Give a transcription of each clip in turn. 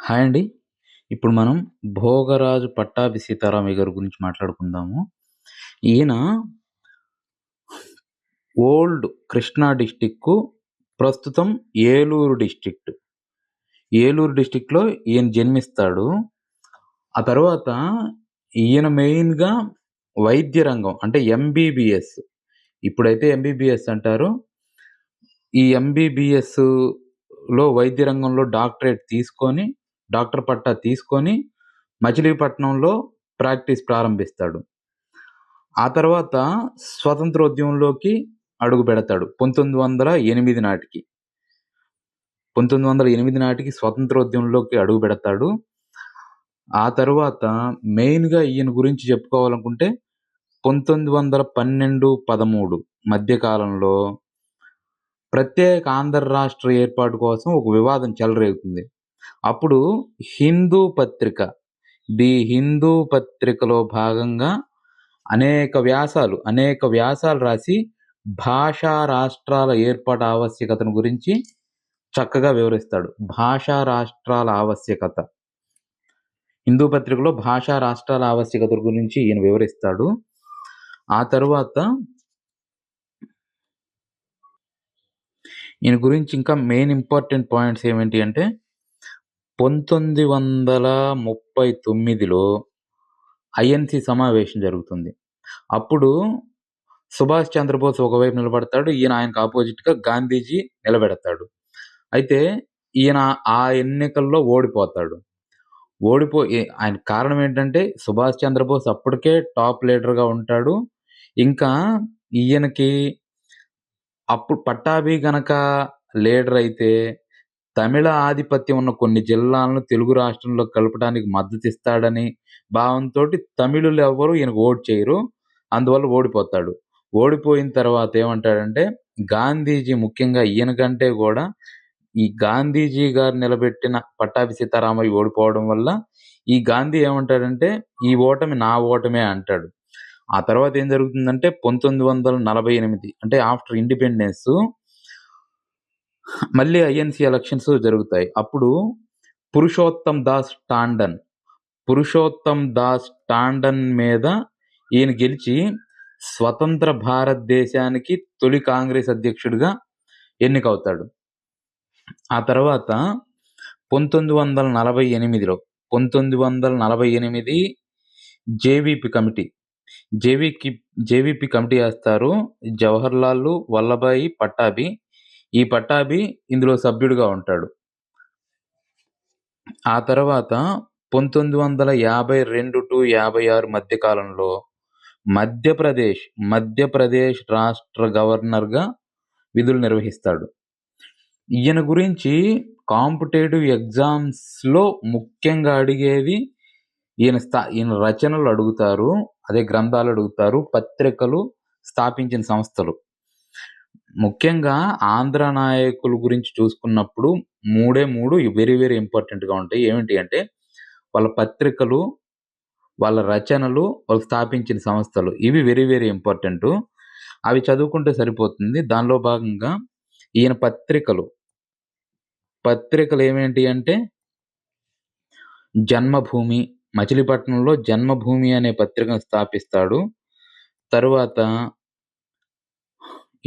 Hi అండి. ఇప్పుడు మనం భోగరాజు పట్టాభి సీతారామయ్య గారి గురించి మాట్లాడుకుందాము. ఈయన ఓల్డ్ కృష్ణా డిస్టిక్ ప్రస్తుతం ఏలూరు డిస్టిక్ట్ ఏలూరు డిస్టిక్లో ఈయన జన్మిస్తాడు. ఆ తర్వాత ఈయన మెయిన్‌గా వైద్య రంగం అంటే ఎంబీబీఎస్. ఇప్పుడైతే ఎంబీబీఎస్ అంటారు. ఈ ఎంబీబీఎస్‌లో వైద్య రంగంలో డాక్టరేట్ తీసుకొని, డాక్టర్ పట్టా తీసుకొని మచిలీపట్నంలో ప్రాక్టీస్ ప్రారంభిస్తాడు. ఆ తర్వాత స్వతంత్రోద్యమంలోకి అడుగుపెడతాడు. 1908 నాటికి. 1908 నాటికి స్వతంత్రోద్యమంలోకి అడుగుపెడతాడు. ఆ తరువాత మెయిన్‌గా ఈయన గురించి చెప్పుకోవాలనుకుంటే పంతొమ్మిది వందల పన్నెండు పదమూడు మధ్యకాలంలో ప్రత్యేక ఆంధ్ర రాష్ట్ర ఏర్పాటు కోసం ఒక వివాదం చెలరేగుతుంది. అప్పుడు హిందూ పత్రిక, ది హిందూ పత్రికలో భాగంగా అనేక వ్యాసాలు, అనేక వ్యాసాలు రాసి భాషా రాష్ట్రాల ఏర్పాటు ఆవశ్యకతను గురించి చక్కగా వివరిస్తాడు. భాషా రాష్ట్రాల ఆవశ్యకత. హిందూ పత్రికలో భాషా రాష్ట్రాల ఆవశ్యకత గురించి ఈయన వివరిస్తాడు. ఆ తరువాత ఈయన గురించి ఇంకా మెయిన్ ఇంపార్టెంట్ పాయింట్స్ ఏమిటి అంటే 1939లో ఐఎన్‌సి సమావేశం జరుగుతుంది. అప్పుడు సుభాష్ చంద్రబోస్ ఒకవైపు నిలబడతాడు. ఈయన ఆయనకు ఆపోజిట్గా గాంధీజీ నిలబెడతాడు. అయితే ఈయన ఆ ఎన్నికల్లో ఓడిపోతాడు. ఓడిపో ఆయన కారణం ఏంటంటే సుభాష్ చంద్రబోస్ అప్పటికే టాప్ లీడర్‌గా ఉంటాడు. ఇంకా ఈయనకి అప్పుడు పట్టాభి గనక లీడర్ అయితే తమిళ ఆధిపత్యం ఉన్న కొన్ని జిల్లాలను తెలుగు రాష్ట్రంలో కలపడానికి మద్దతిస్తాడని భావంతో తమిళులు ఎవరు ఈయనకు ఓటు చేయరు. అందువల్ల ఓడిపోతాడు. ఓడిపోయిన తర్వాత ఏమంటాడంటే గాంధీజీ ముఖ్యంగా ఈయన కంటే కూడా ఈ గాంధీజీ గారు నిలబెట్టిన పట్టాభి సీతారామయ్య ఓడిపోవడం వల్ల ఈ గాంధీ ఏమంటాడంటే ఈ ఓటమి నా ఓటమే అంటాడు. ఆ తర్వాత ఏం జరుగుతుందంటే 1948 అంటే ఆఫ్టర్ ఇండిపెండెన్స్ మళ్ళీ ఐఎన్‌సి ఎలక్షన్స్ జరుగుతాయి. అప్పుడు పురుషోత్తమ్ దాస్ టాండన్, పురుషోత్తమ్ దాస్ టాండన్ మీద ఈయన గెలిచి స్వతంత్ర భారతదేశానికి తొలి కాంగ్రెస్ అధ్యక్షుడిగా ఎన్నికవుతాడు. ఆ తర్వాత 1948లో 1948 జేవీపీ కమిటీ. జేవీకి జేవీపీ కమిటీ వేస్తారు జవహర్లాల్, వల్లభాయి పట్టాభి. ఈ పట్టాభి ఇందులో సభ్యుడిగా ఉంటాడు. ఆ తర్వాత 1952-56 మధ్య కాలంలో మధ్యప్రదేశ్, మధ్యప్రదేశ్ రాష్ట్ర గవర్నర్‌గా విధులు నిర్వహిస్తాడు. ఈయన గురించి కాంపిటేటివ్ ఎగ్జామ్స్‌లో ముఖ్యంగా అడిగేది ఈయన స్థా ఈయన రచనలు అడుగుతారు. అదే గ్రంథాలు అడుగుతారు. పత్రికలు, స్థాపించిన సంస్థలు. ముఖ్యంగా ఆంధ్ర నాయకుల గురించి చూసుకున్నప్పుడు మూడే మూడు వెరీ వెరీ ఇంపార్టెంట్‌గా ఉంటాయి. ఏమిటి అంటే వాళ్ళ పత్రికలు, వాళ్ళ రచనలు, వాళ్ళు స్థాపించిన సంస్థలు. ఇవి వెరీ వెరీ ఇంపార్టెంట్ అవి చదువుకుంటే సరిపోతుంది. దానిలో భాగంగా ఈయన పత్రికలు, పత్రికలు ఏమేంటి అంటే జన్మభూమి, మచిలీపట్నంలో జన్మభూమి అనే పత్రికను స్థాపిస్తాడు. తరువాత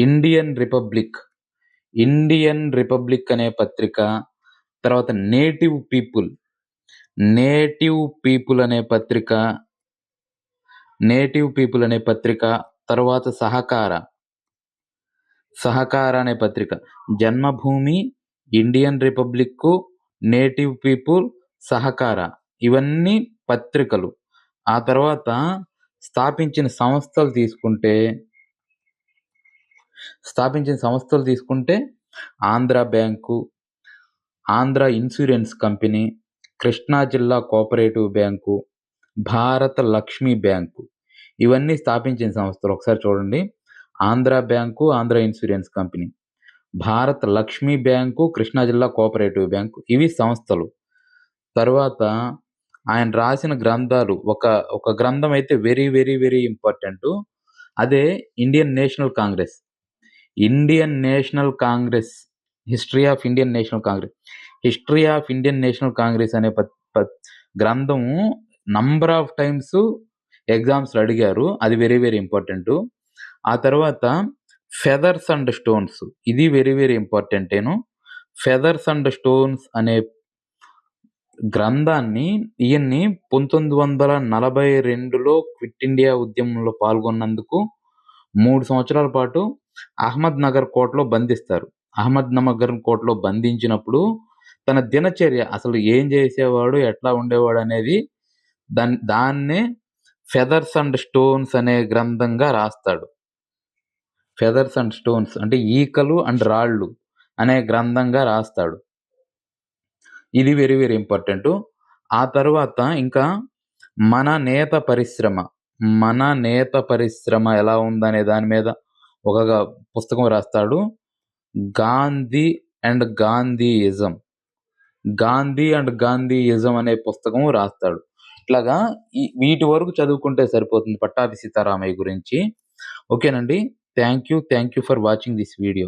ఇండియన్ రిపబ్లిక్, ఇండియన్ రిపబ్లిక్ అనే పత్రిక, తర్వాత నేటివ్ పీపుల్, నేటివ్ పీపుల్ అనే పత్రిక, నేటివ్ పీపుల్ అనే పత్రిక, తర్వాత సహకార, సహకార అనే పత్రిక. Janmabhoomi, Indian republic, native people, Sahakara ఇవన్నీ పత్రికలు. ఆ తర్వాత స్థాపించిన సంస్థలు తీసుకుంటే స్థాపించిన సంస్థలు తీసుకుంటే Andhra bank, Andhra insurance company, Krishna జిల్లా కోఆపరేటివ్ బ్యాంకు, భారత లక్ష్మీ బ్యాంకు ఇవన్నీ స్థాపించిన సంస్థలు. ఒకసారి చూడండి. Andhra bank, Andhra insurance company, Bharata Lakshmi bank, Krishna జిల్లా కోఆపరేటివ్ బ్యాంకు ఇవి సంస్థలు. తర్వాత ఆయన రాసిన గ్రంథాలు ఒక ఒక గ్రంథం అయితే వెరీ వెరీ వెరీ ఇంపార్టెంట్ అదే Indian National Congress. Indian National Congress history of Indian National Congress. History of Indian National Congress అనే ప గ్రంథము నంబర్ ఆఫ్ టైమ్స్ ఎగ్జామ్స్‌లో అడిగారు. అది వెరీ వెరీ ఇంపార్టెంట్ ఆ తర్వాత ఫెదర్స్ అండ్ స్టోన్స్ ఇది వెరీ వెరీ ఇంపార్టెంటేను. ఫెదర్స్ అండ్ స్టోన్స్ అనే గ్రంథాన్ని ఈయన్ని 1942లో క్విట్ ఇండియా ఉద్యమంలో పాల్గొన్నందుకు మూడు సంవత్సరాల పాటు అహ్మద్‌నగర్ కోటలో బంధిస్తారు. అహ్మద్‌నగర్ కోటలో బంధించినప్పుడు తన దినచర్య అసలు ఏం చేసేవాడు, ఎట్లా ఉండేవాడు అనేది దాన్ దాన్నే ఫెదర్స్ అండ్ స్టోన్స్ అనే గ్రంథంగా రాస్తాడు. ఫెదర్స్ అండ్ స్టోన్స్ అంటే ఈకలు అండ్ రాళ్ళు అనే గ్రంథంగా రాస్తాడు. ఇది వెరీ వెరీ ఇంపార్టెంట్ ఆ తర్వాత ఇంకా మన నేత పరిశ్రమ, మన నేత పరిశ్రమ ఎలా ఉందనే దాని మీద ఒక పుస్తకం రాస్తాడు. Gandhi and Gandhism. Gandhi and Gandhism అనే పుస్తకం రాస్తాడు. ఇట్లాగా వీటి వరకు చదువుకుంటే సరిపోతుంది పట్టాభి సీతారామయ్య గురించి. ఓకేనండి. Thank you. Thank you for watching this video.